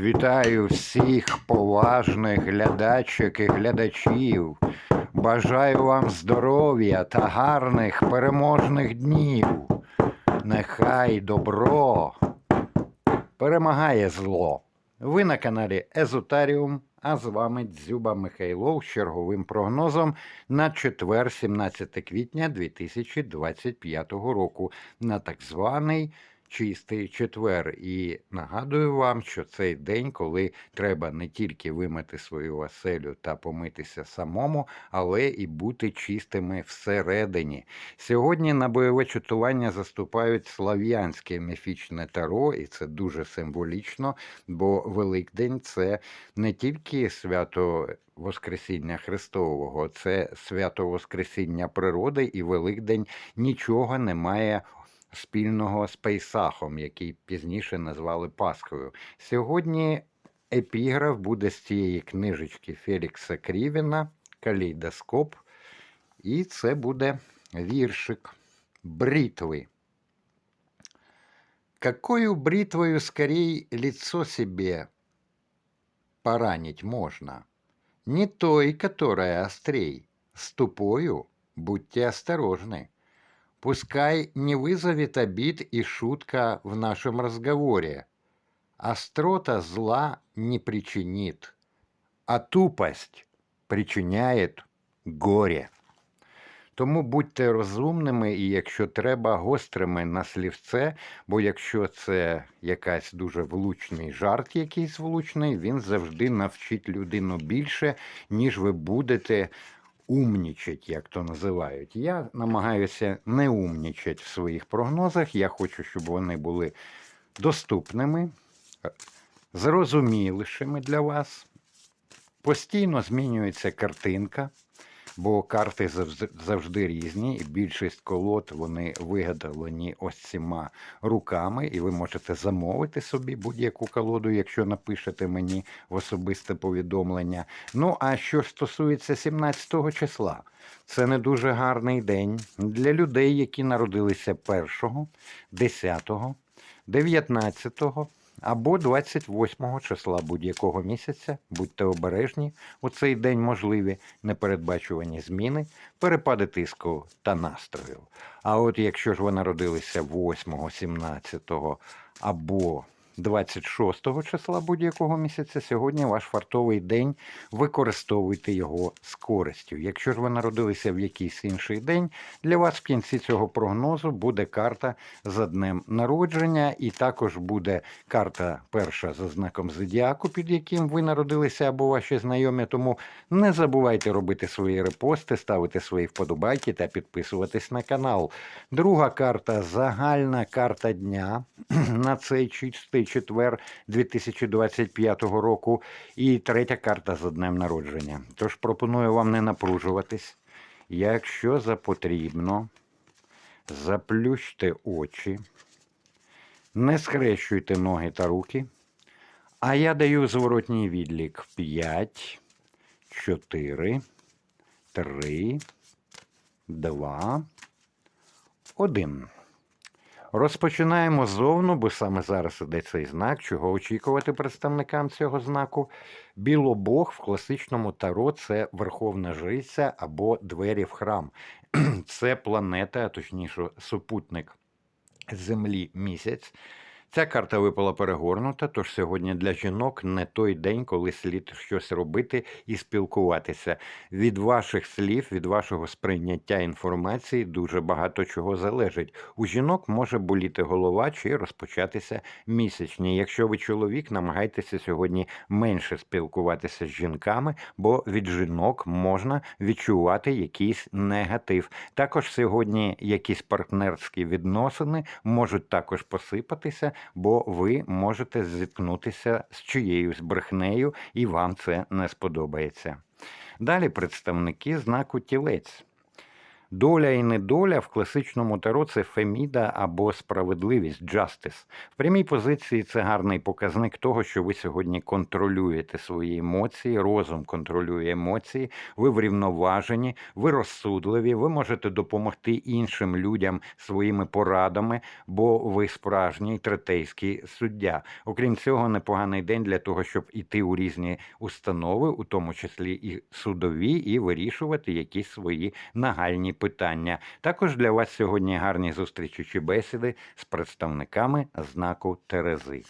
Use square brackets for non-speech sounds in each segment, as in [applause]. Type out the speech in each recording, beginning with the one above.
Вітаю всіх поважних глядачок і глядачів. Бажаю вам здоров'я та гарних переможних днів. Нехай добро перемагає зло. Ви на каналі Езотаріум, а з вами Дзюба Михайлов з черговим прогнозом на четвер, 17 квітня 2025 року на так званий чистий четвер. І нагадую вам, що цей день, коли треба не тільки вимити свою оселю та помитися самому, але і бути чистими всередині. Сьогодні на бойове чатування заступають слав'янське міфічне таро, і це дуже символічно, бо Великдень це не тільки свято. Воскресіння Христового, це свято Воскресіння природи, і Великдень нічого не має спільного з Пейсахом, який пізніше назвали Пасхою. Сьогодні епіграф буде з цієї книжечки Фелікса Крівіна Калейдоскоп. І це буде віршик бритвы. Какою бритвою скорей лицо себе поранить можно? Не той, которая острей. С тупою будьте осторожны. Пускай не вызовет обид и шутка в нашем разговоре. Острота зла не причинит, а тупость причиняет горе. Тому будьте розумними і, якщо треба, гострими на слівце, бо якщо це якась дуже влучний жарт, якийсь влучний, він завжди навчить людину більше, ніж ви будете умнічать, як то називають. Я намагаюся не умнічать в своїх прогнозах. Я хочу, щоб вони були доступними, зрозумілішими для вас. Постійно змінюється картинка бо карти завжди різні, і більшість колод вони вигадалені ось цими руками, і ви можете замовити собі будь-яку колоду, якщо напишете мені в особисте повідомлення. Ну, а що стосується 17 числа, це не дуже гарний день для людей, які народилися 1, 10, 19 або 28 числа будь-якого місяця. Будьте обережні у цей день можливі непередбачувані зміни, перепади тиску та настрою. А от якщо ж ви народилися 8, 17 або 26 числа будь-якого місяця. Сьогодні ваш фартовий день. Використовуйте його з користю. Якщо ж ви народилися в якийсь інший день, для вас в кінці цього прогнозу буде карта за днем народження, і також буде карта перша за знаком зодіаку, під яким ви народилися або ваші знайомі. Тому не забувайте робити свої репости, ставити свої вподобайки та підписуватись на канал. Друга карта загальна карта дня [clears throat] на цей чистий четвер 2025 року. І третя карта за днем народження. Тож пропоную вам не напружуватись. Якщо за потрібно, заплющте очі, не схрещуйте ноги та руки. А я даю зворотній відлік 5, 4, 3, 2, 1. Розпочинаємо зовну, бо саме зараз іде цей знак, чого очікувати представникам цього знаку. Білобог в класичному таро це верховна жриця або двері в храм. [clears throat] Це планета, а точніше, супутник Землі місяць. Ця карта випала перегорнута, тож сьогодні для жінок не той день, коли слід щось робити і спілкуватися. Від ваших слів, від вашого сприйняття інформації дуже багато чого залежить. У жінок може боліти голова чи розпочатися місячні. Якщо ви чоловік, намагайтеся сьогодні менше спілкуватися з жінками, бо від жінок можна відчувати якийсь негатив. Також сьогодні якісь партнерські відносини можуть також посипатися бо ви можете зіткнутися з чиєюсь брехнею, і вам це не сподобається. Далі представники знаку тілець. Доля і недоля в класичному таро це феміда або справедливість, justice. В прямій позиції це гарний показник того, що ви сьогодні контролюєте свої емоції, розум контролює емоції, ви врівноважені, ви розсудливі, ви можете допомогти іншим людям своїми порадами, бо ви справжній третейський суддя. Окрім цього, непоганий день для того, щоб іти у різні установи, у тому числі і судові, і вирішувати якісь свої нагальні питання. Також для вас сьогодні гарні зустрічі чи бесіди з представниками знаку Терези.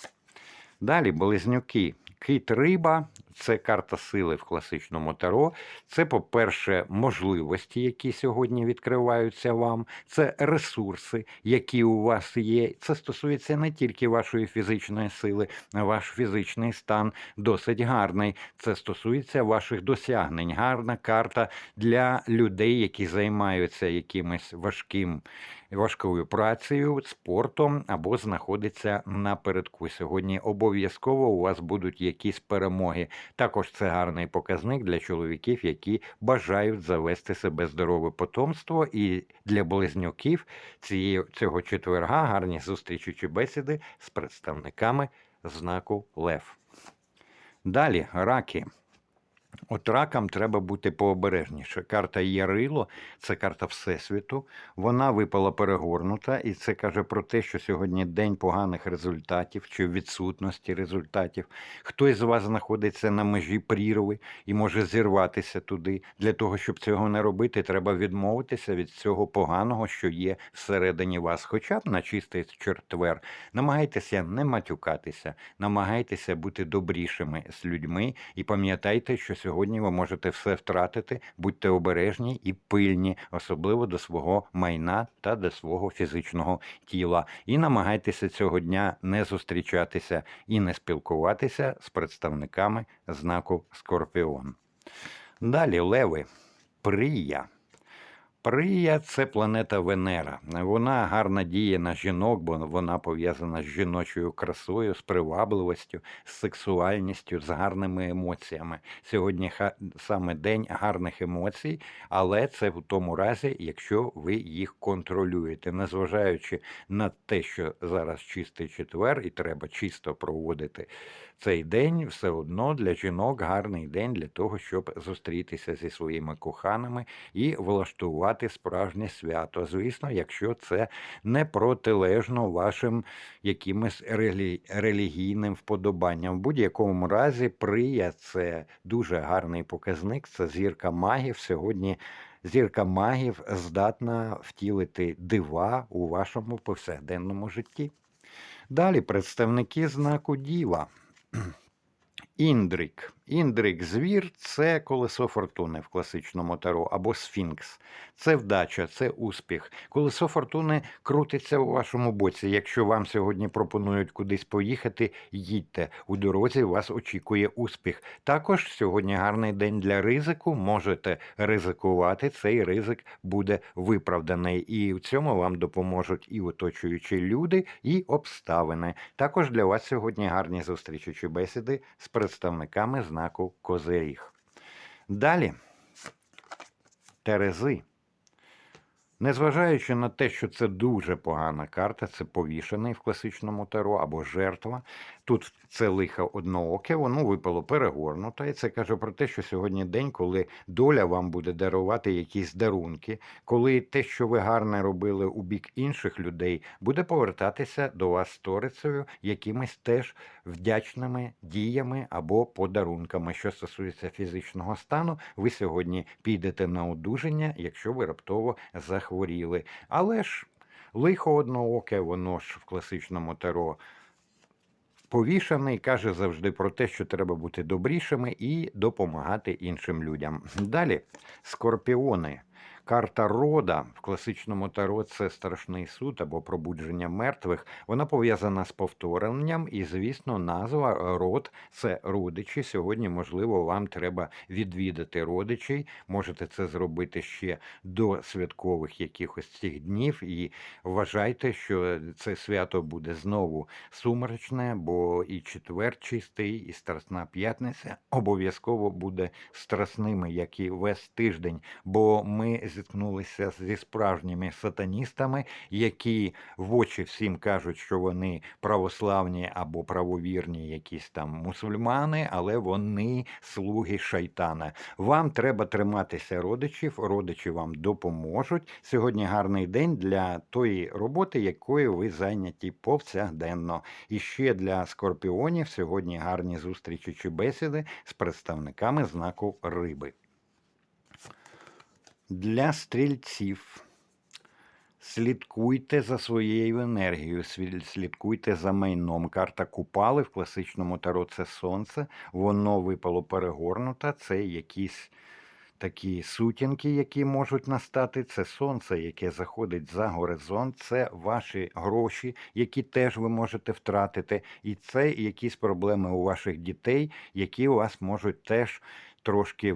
Далі близнюки. Кит риба це карта сили в класичному таро. Це, по-перше, можливості, які сьогодні відкриваються вам, це ресурси, які у вас є. Це стосується не тільки вашої фізичної сили, ваш фізичний стан досить гарний. Це стосується ваших досягнень. Гарна карта для людей, які займаються якимось важким. Важкою працею, спортом або знаходиться напередку. Сьогодні обов'язково у вас будуть якісь перемоги. Також це гарний показник для чоловіків, які бажають завести себе здорове потомство. І для близнюків цієї, цього четверга гарні зустрічі бесіди з представниками знаку Лев. Далі раки. От ракам треба бути пообережніше. Карта Ярило це карта Всесвіту. Вона випала перегорнута, і це каже про те, що сьогодні день поганих результатів чи відсутності результатів. Хтось з вас знаходиться на межі прірви і може зірватися туди. Для того, щоб цього не робити, треба відмовитися від цього поганого, що є всередині вас. Хоча б на чистий четвер. Намагайтеся не матюкатися, намагайтеся бути добрішими з людьми і пам'ятайте, що сьогодні ви можете все втратити, будьте обережні і пильні, особливо до свого майна та до свого фізичного тіла. І намагайтеся цього дня не зустрічатися і не спілкуватися з представниками знаку Скорпіон. Далі леви. Прия. Прия це планета Венера. Вона гарна діє на жінок, бо вона пов'язана з жіночою красою, з привабливістю, з сексуальністю, з гарними емоціями. Сьогодні саме день гарних емоцій, але це в тому разі, якщо ви їх контролюєте, незважаючи на те, що зараз чистий четвер, і треба чисто проводити цей день, все одно для жінок гарний день для того, щоб зустрітися зі своїми коханими і влаштувати справжнє свято. Звісно, якщо це не протилежно вашим якимось релі... релігійним вподобанням. В будь-якому разі, прия це дуже гарний показник. Це зірка магів. Сьогодні зірка магів здатна втілити дива у вашому повсякденному житті. Далі представники знаку Діва. [clears throat] Індрик. Індрик звір це колесо фортуни в класичному таро або сфінкс. Це вдача, це успіх. Колесо фортуни крутиться у вашому боці. Якщо вам сьогодні пропонують кудись поїхати, їдьте. У дорозі вас очікує успіх. Також сьогодні гарний день для ризику. Можете ризикувати. Цей ризик буде виправданий. І в цьому вам допоможуть і оточуючі люди, і обставини. Також для вас сьогодні гарні зустрічі чи бесіди з представниками знаку Козиріг. Далі Терези. Незважаючи на те, що це дуже погана карта, це повішений в класичному таро або жертва. Тут це лихо однооке, воно випало перегорнуто, і це каже про те, що сьогодні день, коли доля вам буде дарувати якісь дарунки, коли те, що ви гарне робили у бік інших людей, буде повертатися до вас сторицею якимись теж вдячними діями або подарунками. Що стосується фізичного стану, ви сьогодні підете на одужання, якщо ви раптово захворіли. Але ж лихо однооке, воно ж в класичному таро повішаний, каже завжди про те, що треба бути добрішими і допомагати іншим людям. Далі скорпіони. Карта рода в класичному таро це страшний суд або пробудження мертвих. Вона пов'язана з повторенням, і, звісно, назва род це родичі. Сьогодні, можливо, вам треба відвідати родичей. Можете це зробити ще до святкових якихось цих днів. І вважайте, що це свято буде знову сумрачне, бо і четвер чистий, і страсна п'ятниця обов'язково буде страсними, як і весь тиждень. Бо ми зіткнулися зі справжніми сатаністами, які в очі всім кажуть, що вони православні або правовірні, якісь там мусульмани, але вони слуги шайтана. Вам треба триматися родичів, родичі вам допоможуть. Сьогодні гарний день для тої роботи, якою ви зайняті повсякденно. І ще для скорпіонів сьогодні гарні зустрічі чи бесіди з представниками знаку риби. Для стрільців. Слідкуйте за своєю енергією, слідкуйте за майном. Карта Купали в класичному таро це сонце, воно випало перегорнута, це якісь такі сутінки, які можуть настати. Це сонце, яке заходить за горизонт, це ваші гроші, які теж ви можете втратити, і це якісь проблеми у ваших дітей, які у вас можуть теж трошки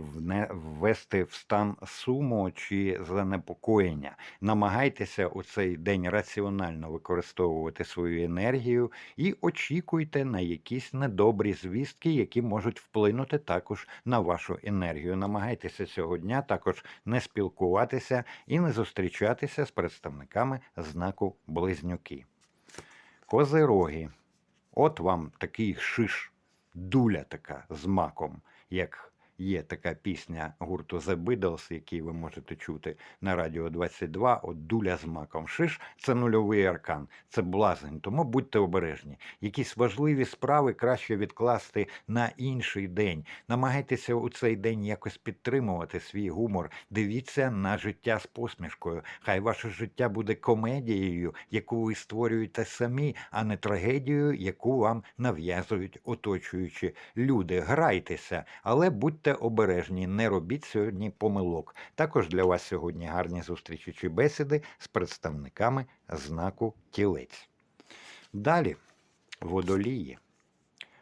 ввести в стан суму чи занепокоєння. Намагайтеся у цей день раціонально використовувати свою енергію і очікуйте на якісь недобрі звістки, які можуть вплинути також на вашу енергію. Намагайтеся цього дня також не спілкуватися і не зустрічатися з представниками знаку Близнюки. Козироги. От вам такий шиш, дуля така з маком, як є така пісня гурту The Beatles, який ви можете чути на радіо 22, от дуля з маком. Шиш це нульовий аркан, це блазень, тому будьте обережні. Якісь важливі справи краще відкласти на інший день. Намагайтеся у цей день якось підтримувати свій гумор. Дивіться на життя з посмішкою. Хай ваше життя буде комедією, яку ви створюєте самі, а не трагедією, яку вам нав'язують оточуючі люди. Грайтеся, але будьте обережні, не робіть сьогодні помилок. Також для вас сьогодні гарні зустрічі чи бесіди з представниками знаку тілець. Далі водолії.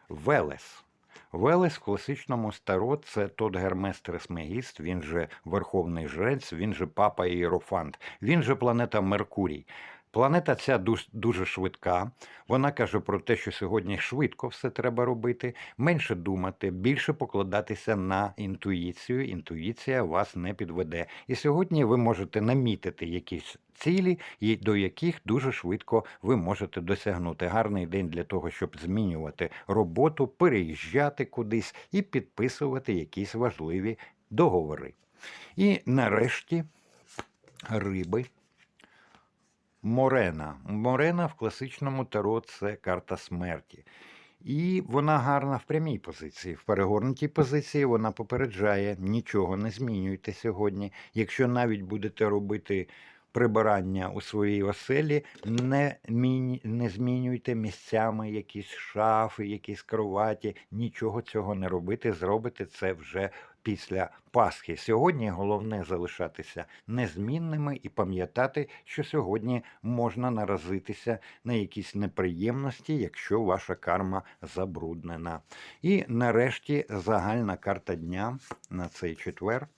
Велес. Велес в класичному старо це тот Гермес Трисмегіст, він же Верховний Жрець, він же Папа Іерофант, він же планета Меркурій. Планета ця дуж- дуже швидка. Вона каже про те, що сьогодні швидко все треба робити, менше думати, більше покладатися на інтуїцію. Інтуїція вас не підведе. І сьогодні ви можете намітити якісь цілі, до яких дуже швидко ви можете досягнути. Гарний день для того, щоб змінювати роботу, переїжджати кудись і підписувати якісь важливі договори. І нарешті риби. Морена. Морена в класичному таро це карта смерті. І вона гарна в прямій позиції. В перегорнутій позиції вона попереджає, нічого не змінюйте сьогодні. Якщо навіть будете робити прибирання у своїй оселі, не, міні... не змінюйте місцями якісь шафи, якісь кроваті, нічого цього не робити. Зробите це вже після Пасхи. Сьогодні головне залишатися незмінними і пам'ятати, що сьогодні можна наразитися на якісь неприємності, якщо ваша карма забруднена. І нарешті загальна карта дня на цей четвер.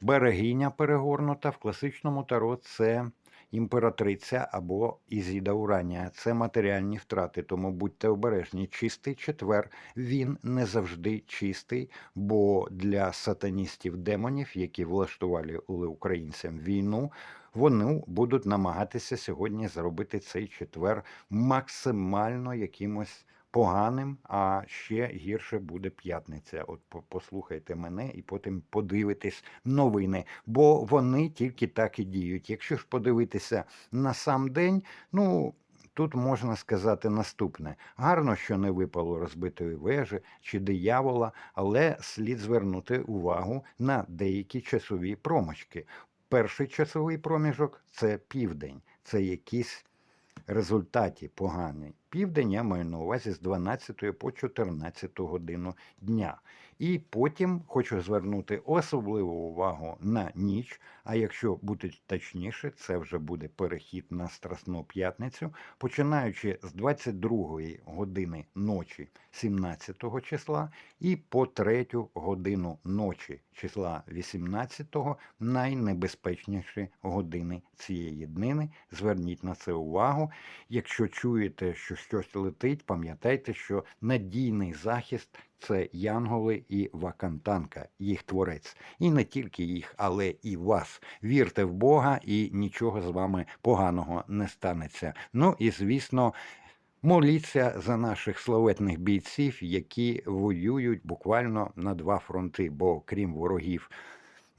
Берегиня перегорнута в класичному таро це імператриця або Ізіда Уранія. Це матеріальні втрати, тому будьте обережні. Чистий четвер він не завжди чистий, бо для сатаністів демонів, які влаштували українцям війну, вони будуть намагатися сьогодні зробити цей четвер максимально якимось поганим, а ще гірше буде п'ятниця. От послухайте мене і потім подивитесь новини, бо вони тільки так і діють. Якщо ж подивитися на сам день, ну. Тут можна сказати наступне: гарно, що не випало розбитої вежі чи диявола, але слід звернути увагу на деякі часові промочки. Перший часовий проміжок це південь, це якісь результаті погані. Південь я маю на увазі з 12 по 14 годину дня. І потім хочу звернути особливу увагу на ніч. А якщо бути точніше, це вже буде перехід на Страсну п'ятницю, починаючи з 22 години ночі 17 числа і по 3 годину ночі числа 18 найнебезпечніші години цієї днини. Зверніть на це увагу. Якщо чуєте, що щось летить, пам'ятайте, що надійний захист це янголи і вакантанка, їх творець. І не тільки їх, але і вас. Вірте в Бога, і нічого з вами поганого не станеться. Ну і звісно. Моліться за наших славетних бійців, які воюють буквально на два фронти, бо крім ворогів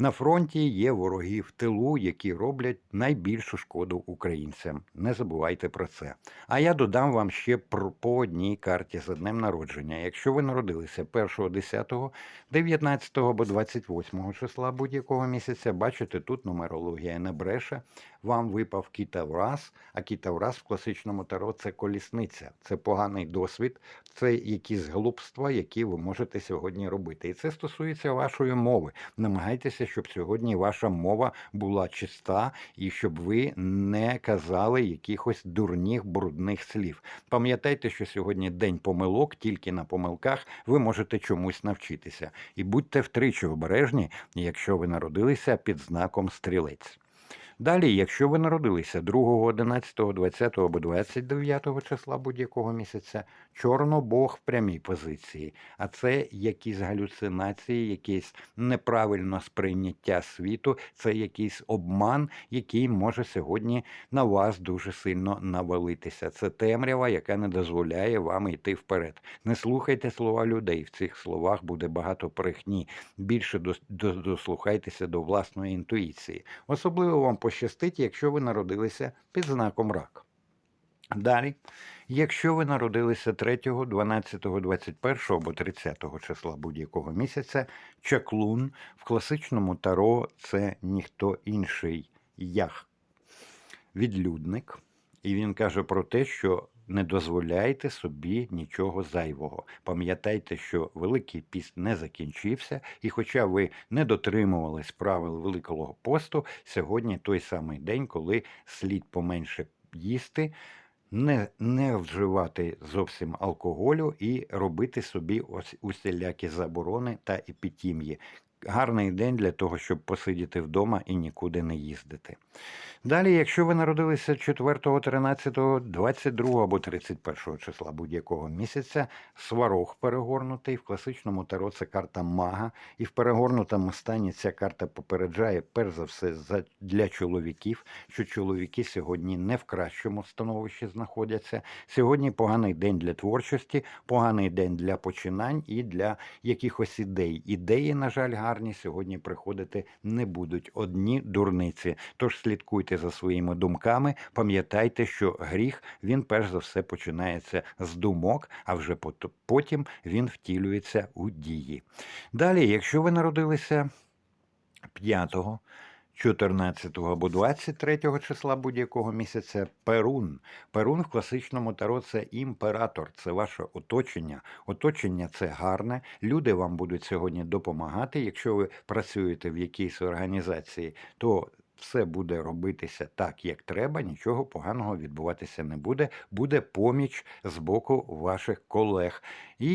на фронті є вороги в тилу, які роблять найбільшу шкоду українцям. Не забувайте про це. А я додам вам ще по одній карті за днем народження. Якщо ви народилися 1, 10, 19 або 28 числа будь-якого місяця, бачите, тут нумерологія не бреше. Вам випав кітавраз, а кітавраз в класичному таро це колісниця, це поганий досвід, це якісь глупства, які ви можете сьогодні робити. І це стосується вашої мови. Намагайтеся, щоб сьогодні ваша мова була чиста і щоб ви не казали якихось дурніх брудних слів. Пам'ятайте, що сьогодні день помилок, тільки на помилках ви можете чомусь навчитися. І будьте втричі обережні, якщо ви народилися під знаком стрілець. Далі, якщо ви народилися 2, 11, 20 або 29 числа будь-якого місяця, чорнобог в прямій позиції, а це якісь галюцинації, якесь неправильне сприйняття світу, це якийсь обман, який може сьогодні на вас дуже сильно навалитися. Це темрява, яка не дозволяє вам йти вперед. Не слухайте слова людей. В цих словах буде багато брехні. Більше дослухайтеся до власної інтуїції. Особливо вам пощастить, якщо ви народилися під знаком рак. Далі, якщо ви народилися 3, 12, 21 або 30 числа будь-якого місяця, чаклун в класичному таро це ніхто інший як відлюдник. І він каже про те, що не дозволяйте собі нічого зайвого. Пам'ятайте, що Великий піст не закінчився, і хоча ви не дотримувались правил Великого посту, сьогодні той самий день, коли слід поменше їсти, не, не вживати зовсім алкоголю і робити собі ось усілякі заборони та епітімії. Гарний день для того, щоб посидіти вдома і нікуди не їздити. Далі, якщо ви народилися 4, 13, 22 або 31 числа будь-якого місяця, сварог перегорнутий в класичному таро це карта мага, і в перегорнутому стані ця карта попереджає перш за все для чоловіків, що чоловіки сьогодні не в кращому становищі знаходяться. Сьогодні поганий день для творчості, поганий день для починань і для якихось ідей. Ідеї, на жаль, гарні сьогодні приходити не будуть. Одні дурниці. Тож слідкуйте за своїми думками. Пам'ятайте, що гріх він перш за все починається з думок, а вже потім він втілюється у дії. Далі, якщо ви народилися 5, 14 або 23 числа будь-якого місяця Перун. Перун в класичному таро це імператор, це ваше оточення. Оточення це гарне. Люди вам будуть сьогодні допомагати. Якщо ви працюєте в якійсь організації, то все буде робитися так, як треба, нічого поганого відбуватися не буде. Буде поміч з боку ваших колег. І